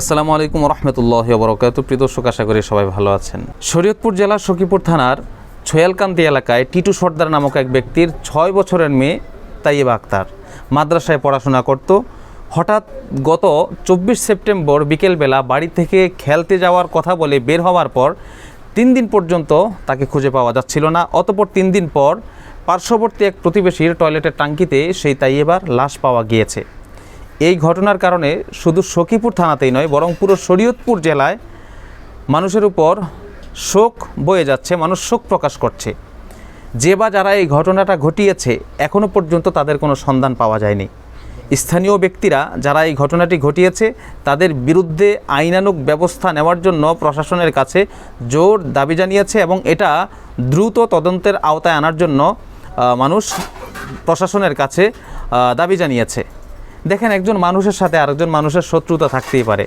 আসসালামু আলাইকুম রহমতুল্লাহ বরকাত প্রিয় দর্শক, আশা করি সবাই ভালো আছেন। শরীয়তপুর জেলার সখীপুর থানার ছয়ালকান্তি এলাকায় টিটু সর্দার নামক এক ব্যক্তির ছয় বছরের মেয়ে তাইয়েবা আক্তার মাদ্রাসায় পড়াশোনা করত। হঠাৎ গত চব্বিশ সেপ্টেম্বর বিকেলবেলা বাড়ি থেকে খেলতে যাওয়ার কথা বলে বের হওয়ার পর তিন দিন পর্যন্ত তাকে খুঁজে পাওয়া যাচ্ছিল না। অতপর তিন দিন পর পার্শ্ববর্তী এক প্রতিবেশীর টয়লেটের টাঙ্কিতে সেই তাইয়েবার লাশ পাওয়া গিয়েছে। এই ঘটনার কারণে শুধু সখীপুর থানাতেই নয়, বরং পুরো শরীয়তপুর জেলায় মানুষের উপর শোক বয়ে যাচ্ছে, মানুষ শোক প্রকাশ করছে। যে বা যারা এই ঘটনাটা ঘটিয়েছে এখনও পর্যন্ত তাদের কোনো সন্ধান পাওয়া যায়নি। স্থানীয় ব্যক্তিরা যারা এই ঘটনাটি ঘটিয়েছে, তাদের বিরুদ্ধে আইনানুক ব্যবস্থা নেওয়ার জন্য প্রশাসনের কাছে জোর দাবি জানিয়েছে এবং এটা দ্রুত তদন্তের আওতায় আনার জন্য মানুষ প্রশাসনের কাছে দাবি জানিয়েছে। দেখেন একজন মানুষের সাথে আরেকজন মানুষের শত্রুতা থাকতেই পারে।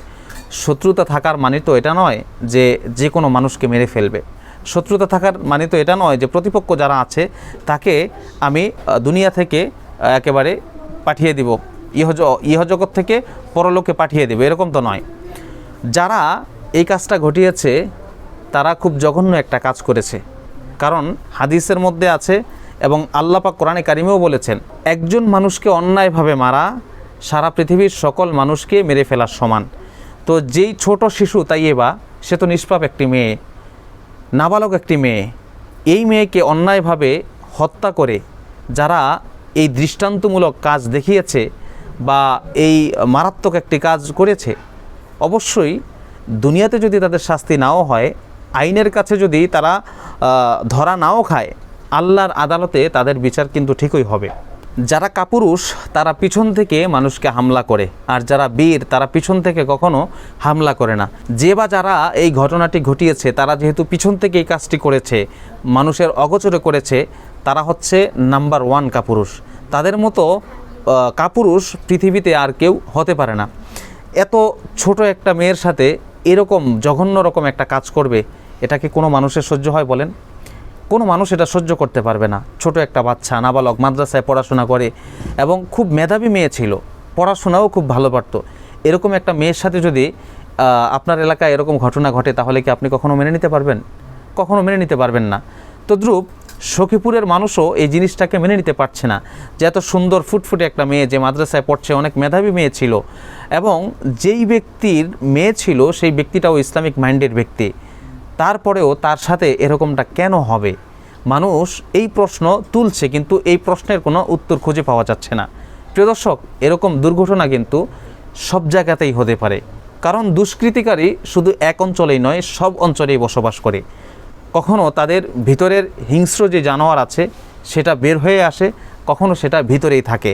শত্রুতা থাকার মানে তো এটা নয় যে যে কোনো মানুষকে মেরে ফেলবে। শত্রুতা থাকার মানে তো এটা নয় যে প্রতিপক্ষ যারা আছে, তাকে আমি দুনিয়া থেকে একেবারে পাঠিয়ে দিব। ইহজ, ইহজগৎ থেকে পরলোকে পাঠিয়ে দেবে। এরকম তো নয়। যারা এই কাজটা ঘটিয়েছে, তারা খুব জঘন্য একটা কাজ করেছে। কারণ হাদিসের মধ্যে আছে এবং আল্লাপাক কোরআনে কারিমেও বলেছেন, একজন মানুষকে অন্যায়ভাবে মারা সারা পৃথিবীর সকল মানুষকে মেরে ফেলার সমান। তো যেই ছোট শিশু তাই এবা, সে তো নিষ্পাপ একটি মেয়ে, নাবালক একটি মেয়ে। এই মেয়েকে অন্যায়ভাবে হত্যা করে যারা এই দৃষ্টান্তমূলক কাজ দেখিয়েছে বা এই মারাত্মক একটি কাজ করেছে, অবশ্যই দুনিয়াতে যদি তাদের শাস্তি নাও হয়, আইনের কাছে যদি তারা ধরা নাও খায়, আল্লাহর আদালতে তাদের বিচার কিন্তু ঠিকই হবে। যারা কাপুরুষ, তারা পিছন থেকে মানুষকে হামলা করে। আর যারা বীর, তারা পিছন থেকে কখনো হামলা করে না। যে বা যারা এই ঘটনাটি ঘটিয়েছে, তারা যেহেতু পিছন থেকে এই কাজটি করেছে, মানুষের অগোচরে করেছে, তারা হচ্ছে নাম্বার ওয়ান কাপুরুষ। তাদের মতো কাপুরুষ পৃথিবীতে আর কেউ হতে পারে না। এত ছোট একটা মেয়ের সাথে এরকম জঘন্য রকম একটা কাজ করবে, এটা কি কোনো মানুষের সহ্য হয় বলেন? কোনো মানুষ এটা সহ্য করতে পারবে না। ছোট একটা বাচ্চা, নাবালক, মাদ্রাসায় পড়াশোনা করে এবং খুব মেধাবী মেয়ে ছিল, পড়াশোনাও খুব ভালো পারতো। এরকম একটা মেয়ের সাথে যদি আপনার এলাকায় এরকম ঘটনা ঘটে, তাহলে কি আপনি কখনো মেনে নিতে পারবেন? কখনো মেনে নিতে পারবেন না। তদ্রূপ সখীপুরের মানুষও এই জিনিসটাকে মেনে নিতে পারছে না। যে এত সুন্দর ফুটফুটে একটা মেয়ে যে মাদ্রাসায় পড়ছে, অনেক মেধাবী মেয়ে ছিল এবং যেই ব্যক্তির মেয়ে ছিল, সেই ব্যক্তিটাও ইসলামিক মাইন্ডের ব্যক্তি। তারপরেও তার সাথে এরকমটা কেন হবে? মানুষ এই প্রশ্ন তুলছে, কিন্তু এই প্রশ্নের কোনো উত্তর খুঁজে পাওয়া যাচ্ছে না। প্রিয় দর্শক, এরকম দুর্ঘটনা কিন্তু সব জায়গাতেই হতে পারে। কারণ দুষ্কৃতিকারী শুধু এক অঞ্চলেই নয়, সব অঞ্চলেই বসবাস করে। কখনো তাদের ভিতরের হিংস্র যে জানোয়ার আছে, সেটা বের হয়ে আসে, কখনো সেটা ভিতরেই থাকে।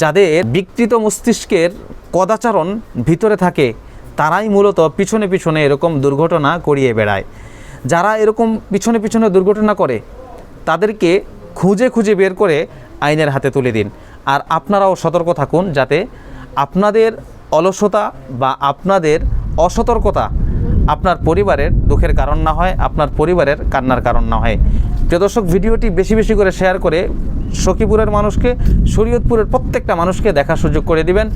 যাদের বিকৃত মস্তিষ্কের কদাচারণ ভিতরে থাকে তারাই মূলত পিছনে পিছনে এরকম দুর্ঘটনা করিয়ে বেড়ায়। যারা এরকম পিছনে পিছনে দুর্ঘটনা করে, তাদেরকে খুঁজে খুঁজে বের করে আইনের হাতে তুলে দিন। আর আপনারাও সতর্ক থাকুন যাতে আপনাদের অলসতা বা আপনাদের অসতর্কতা আপনার পরিবারের দুঃখের কারণ না হয়, আপনার পরিবারের কান্নার কারণ না হয়। প্রিয় দর্শক, ভিডিওটি বেশি বেশি করে শেয়ার করে সখীপুরের মানুষকে, শরীয়তপুরের প্রত্যেকটা মানুষকে দেখার সুযোগ করে দিবেন।